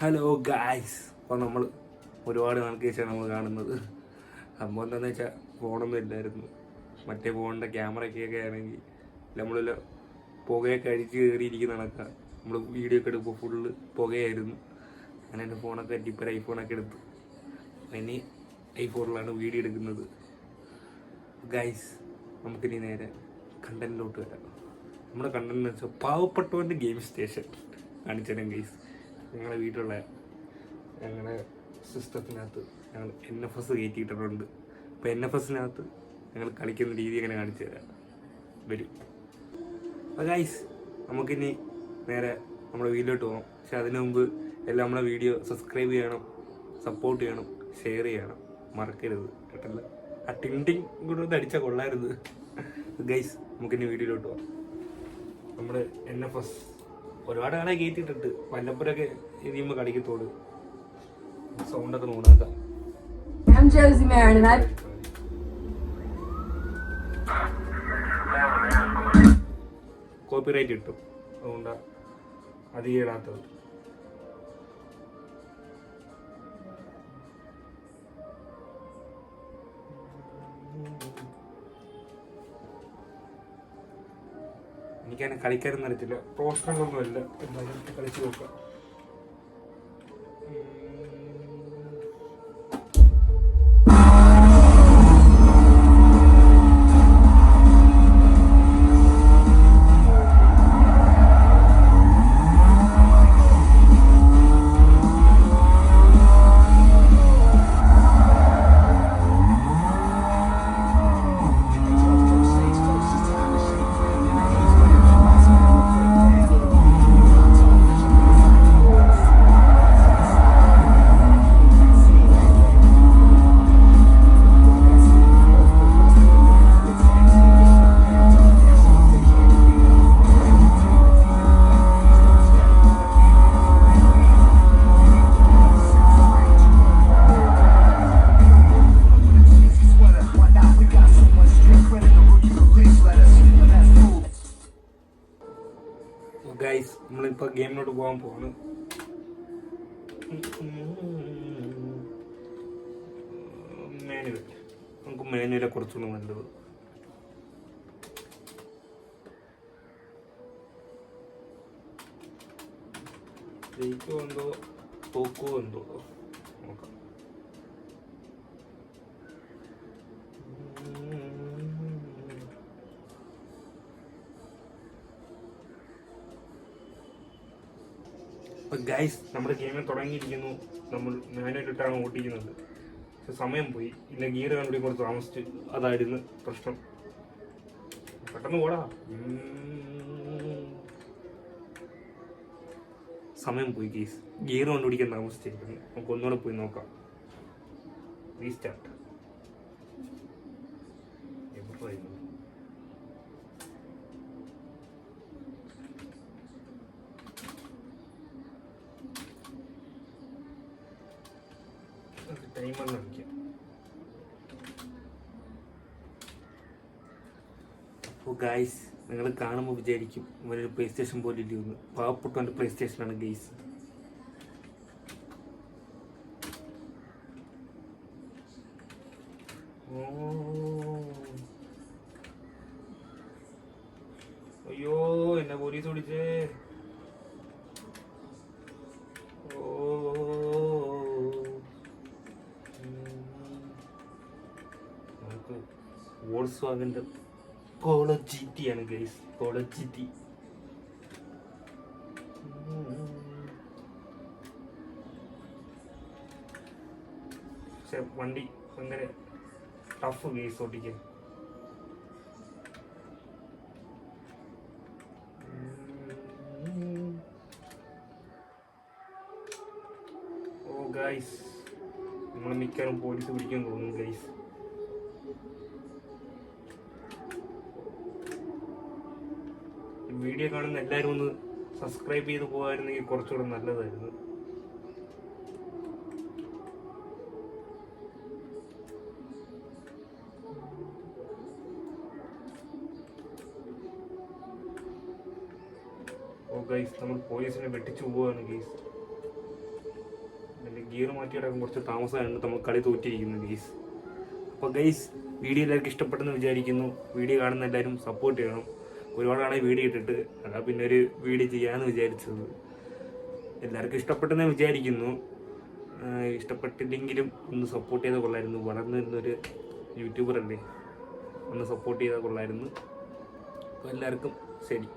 Hello guys അപ്പോൾ നമ്മൾ ഒരുപാട് നാൾക്ക് ശേഷമാണ് നമ്മൾ കാണുന്നത്. സംഭവം എന്താണെന്ന് വെച്ചാൽ ഫോണൊന്നും ഇല്ലായിരുന്നു. മറ്റേ ഫോണിന്റെ ക്യാമറയ്ക്കൊക്കെ ആണെങ്കിൽ നമ്മൾ പുകയൊക്കെ അടിച്ച് കയറിയിരിക്കുന്ന കണക്കാണ് നമ്മൾ വീഡിയോ ഒക്കെ എടുക്കുമ്പോൾ ഫുള്ള് പുകയായിരുന്നു. അങ്ങനെ എന്റെ ഫോണൊക്കെ ടിപ്പർ ഐഫോണൊക്കെ എടുത്തു. ഇനി ഐഫോണിലാണ് വീഡിയോ എടുക്കുന്നത്. ഗൈസ് നമുക്കിനി നേരെ കണ്ടന്റിലോട്ട് വരാം. നമ്മുടെ കണ്ടന്റ് എന്ന് വെച്ചാൽ പാവപ്പെട്ടവന്റെ ഗെയിം സ്റ്റേഷൻ കാണിച്ചു തരാം ഗൈസ് ഞങ്ങളുടെ വീട്ടിലുള്ള ഞങ്ങളുടെ സിസ്റ്റത്തിനകത്ത് ഞങ്ങൾ എൻ എഫ് എസ് കയറ്റിയിട്ടിട്ടുണ്ട്. അപ്പോൾ എൻ എഫ് എസിനകത്ത് ഞങ്ങൾ കളിക്കുന്ന രീതി എങ്ങനെ കാണിച്ചു തരാം. വരും. അപ്പോൾ ഗൈസ് നമുക്കിനി നേരെ നമ്മുടെ വീട്ടിലോട്ട് പോകാം പക്ഷെ അതിനു മുമ്പ് എല്ലാം നമ്മളെ വീഡിയോ സബ്സ്ക്രൈബ് ചെയ്യണം സപ്പോർട്ട് ചെയ്യണം ഷെയർ ചെയ്യണം. മറക്കരുത്. കേട്ടല്ല? ആ ടിങ് കൂടെ ഒന്ന് അടിച്ചാൽ കൊള്ളായിരുന്നു. ഗൈസ് നമുക്കിനി വീഡിയോയിലോട്ട് പോകാം നമ്മുടെ എൻ എഫ് എസ് ഒരുപാട് ആളെ കയറ്റിയിട്ടുണ്ട്. വല്ലപ്പോഴൊക്കെ ഇതിയുമ്പോൾ കളിക്കത്തോട് സൗണ്ടൊക്കെ നോക്കാത്ത I'm Josie Marin, and I copyright കിട്ടും അതുകൊണ്ട് അധികം ഇടാത്തത്. എനിക്കതിനെ കളിക്കാനൊന്നും അറിയത്തില്ല. പ്രൊഫഷണലൊന്നും എന്തായാലും കളിച്ചു നോക്കാം. നമ്മളിപ്പോൾ ഗെയിമിലോട്ട് പോകാൻ പോവാണ്. നമുക്ക് മാനുവലെ കുറച്ചുകൂടെ നല്ലത് ജയിക്കുമോ എന്തോ തോക്കുമോ എന്തോ നോക്കാം അപ്പൊ ഗൈസ് നമ്മുടെ ഗെയിമിൽ തുടങ്ങിയിരിക്കുന്നു. നമ്മൾ മാനുവലിട്ടാണ് ഓട്ടിക്കുന്നത് പക്ഷെ സമയം പോയി. പിന്നെ ഗിയർ കണ്ടുപിടി കുറച്ച് താമസിച്ച് അതായിരുന്നു പ്രശ്നം. പെട്ടെന്ന് ഓടാ. സമയം പോയി ഗീസ് ഗിയർ കണ്ടുപിടിക്കാൻ താമസിച്ചിരിക്കുന്നു. നമുക്ക് ഒന്നുകൂടെ പോയി നോക്കാം. റീസ്റ്റാർട്ട് എവിടെയായിരുന്നു ടൈമർ കാണിക്കാം അപ്പോൾ ഗൈസ് നിങ്ങൾ കാണുമ്പോൾ വിചാരിക്കും ഇവരൊരു പ്ലേ സ്റ്റേഷൻ പോലെ ഇല്ലെന്ന് പാവപ്പെട്ടവന്റെ പ്ലേ സ്റ്റേഷനാണ് ഗൈസ് അയ്യോ എന്നെ പോലീസ് പിടിച്ചേ നമുക്ക് വോൾസ് വാഗന്റെ കോളോ ജി ടി ആണ് ഗൈസ് കോളോ ജി ടി പക്ഷെ വണ്ടി ഭയങ്കര ടഫ് ഗൈസ് ഓടിക്കാൻ ഓ ഗൈസ് നമ്മൾ മിക്കവാറും പോലീസ് പിടിക്കാൻ തോന്നുന്നു ഗൈസ് വീഡിയോ കാണുന്ന എല്ലാവരും ഒന്ന് സബ്സ്ക്രൈബ് ചെയ്ത് പോകാമായിരുന്നെങ്കിൽ കുറച്ചുകൂടെ നല്ലതായിരുന്നു. നമ്മൾ പോലീസിനെ വെട്ടിച്ചു പോവാണ് ഗൈസ് ഗിയർ മാറ്റിയിടാൻ കുറച്ച് താമസമായിരുന്നു നമ്മൾ കളി തോറ്റിരിക്കുന്നു ഗീസ് അപ്പോൾ ഗൈസ് വീഡിയോ എല്ലാവർക്കും ഇഷ്ടപ്പെട്ടെന്ന് വിചാരിക്കുന്നു. വീഡിയോ കാണുന്ന എല്ലാവരും സപ്പോർട്ട് ചെയ്യണം. ഒരുപാടാണ് വീഡിയോ ഇട്ടിട്ട്. അതാ പിന്നെ ഒരു വീഡിയോ ചെയ്യാന്ന് വിചാരിച്ചത്. എല്ലാവർക്കും ഇഷ്ടപ്പെട്ടെന്ന് വിചാരിക്കുന്നു. ഇഷ്ടപ്പെട്ടില്ലെങ്കിലും ഒന്ന് സപ്പോർട്ട് ചെയ്താൽ കൊള്ളായിരുന്നു. വളർന്നു വരുന്നൊരു യൂട്യൂബർ അല്ലേ? ഒന്ന് സപ്പോർട്ട് ചെയ്താൽ കൊള്ളായിരുന്നു. അപ്പോൾ എല്ലാവർക്കും ശരി.